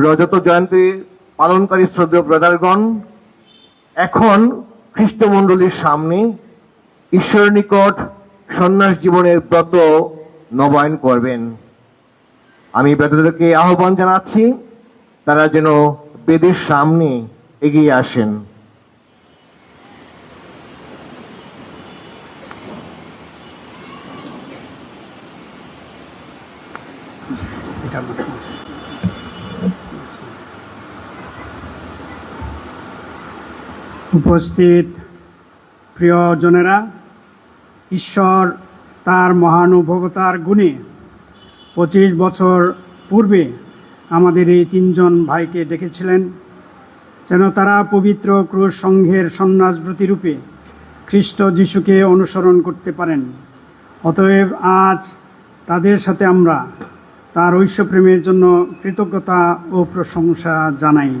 রজত জয়ন্তী পালনকারী শ্রদ্ধেয় ব্রাদারগণ, এখন খ্রিস্টমণ্ডলীর সামনে ঈশ্বরের নিকট সন্ন্যাস জীবনের ব্রত নবায়ন করবেন। আমি ব্রাদারদেরকে আহ্বান জানাচ্ছি, তারা যেন বেদের সামনে এগিয়ে আসেন। উপস্থিত প্রিয়জনেরা, ঈশ্বর তার মহানুভবতার গুণে পঁচিশ বছর পূর্বে আমাদের এই তিনজন ভাইকে ডেকেছিলেন, যেন তারা পবিত্র ক্রুশ সংঘের সন্ন্যাসব্রতী রূপে খ্রিস্ট যিশুকে অনুসরণ করতে পারেন। অতএব আজ তাদের সাথে আমরা তার ঐশ্বপ্রেমের জন্য কৃতজ্ঞতা ও প্রশংসা জানাই।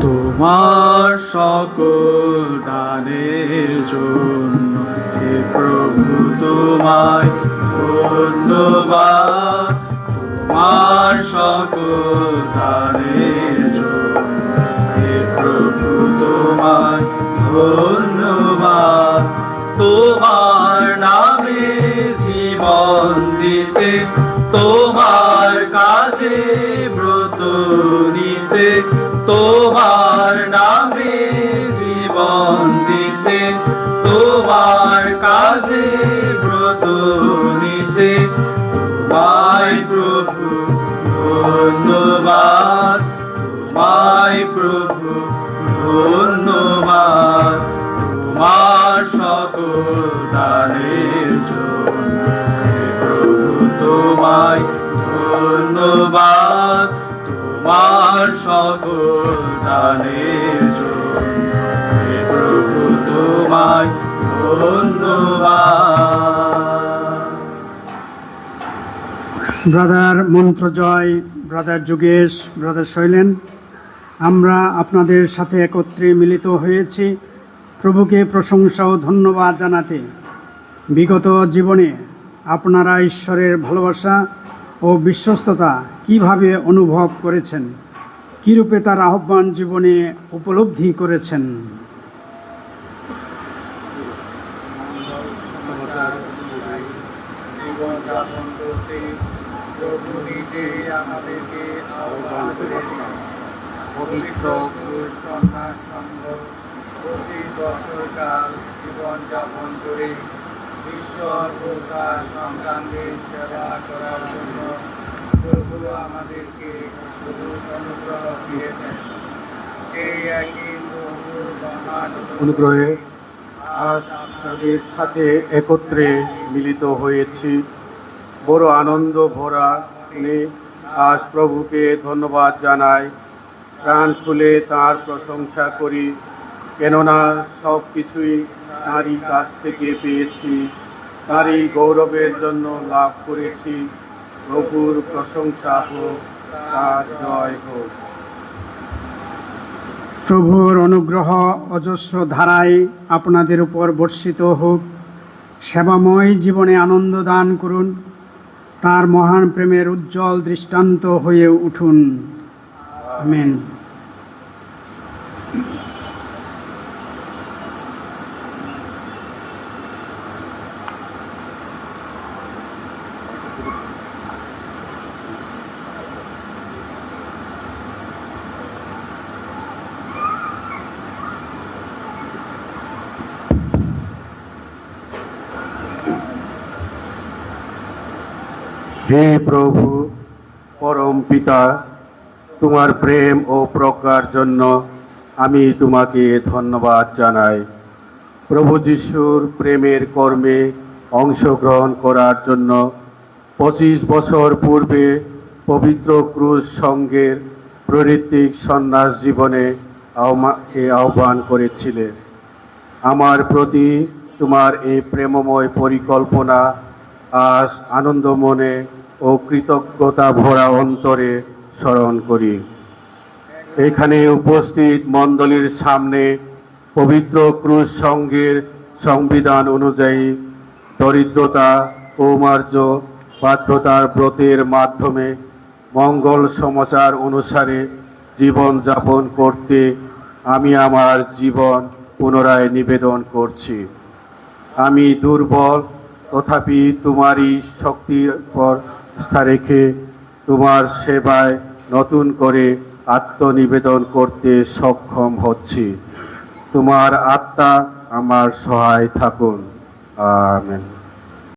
তোমার সকল দানের জন্য হে প্রভু, তোমায় ধন্যবাদ। তোমার সকল দানের জন্য হে প্রভু, তোমায় ধন্যবাদ। নিতে তোমার নামে জীবন দিতে, তোমার কাজে ব্রত নিতে। তোমায় প্রভু ধন্যবাদ, তোমায় প্রভু ধন্যবাদ, তোমার সকল দানের জন্য প্রভু তোমায় ধন্যবাদ। তোমার সকল দানের জন্য প্রভু তোমায় ধন্যবাদ। Brother Mantrajoy brother Jogesh, brother Shailen, আমরা আপনাদের সাথে একত্রে মিলিত হয়েছি। প্রভুকে প্রশংসা ও ধন্যবাদ জানাতে। বিগত জীবনে আপনারা ঈশ্বরের ভালোবাসা ও বিশ্বস্ততা কীভাবে অনুভব করেছেন? কীরূপে তার আহ্বান জীবনে উপলব্ধি করেছেন? কাল জীবনযাপন করে অনুগ্রহ আজ আপনাদের সাথে একত্রে মিলিত হয়েছি। বড় আনন্দ ভরা আজ প্রভুকে ধন্যবাদ জানাই। প্রাণ খুলে তার প্রশংসা করি। কেননা সব কিছুই তাঁরই কাছ থেকে পেয়েছি। তারই গৌরবের জন্য লাভ করেছি। প্রভুর প্রশংসা হোক, তার জয় হোক। প্রভুর অনুগ্রহ অজস্র ধারায় আপনাদের উপর বর্ষিত হোক। সেবাময় জীবনে আনন্দ দান করুন। তার মহান প্রেমের উজ্জ্বল দৃষ্টান্ত হয়ে উঠুন। আমেন। হে প্রভু, পরম পিতা, তোমার প্রেম ও প্রজ্ঞার জন্য আমি তোমাকে ধন্যবাদ জানাই। প্রভু যিশুর প্রেমের কর্মে অংশগ্রহণ করার জন্য পঁচিশ বছর পূর্বে পবিত্র ক্রুশ সঙ্গের প্রঋত্বিক সন্ন্যাস জীবনে আহ্বান করেছিলেন। আমার প্রতি তোমার এই প্রেমময় পরিকল্পনা আজ আনন্দ মনে ও কৃতজ্ঞতা ভরা অন্তরে স্মরণ করি। এখানে উপস্থিত মণ্ডলীর সামনে পবিত্র ক্রুশ সংঘের সংবিধান অনুযায়ী দরিদ্রতা, কৌমার্য, বাধ্যতার ব্রতের মাধ্যমে মঙ্গল সমাচার অনুসারে জীবন যাপন করতে আমি আমার জীবন পুনরায় নিবেদন করছি। আমি দুর্বল তথাপি তোমারই শক্তির পর আস্থা রেখে তোমার সেবায় নতুন করে আত্মনিবেদন করতে সক্ষম হচ্ছি। তোমার আত্মা আমার সহায় থাকুন। আমেন।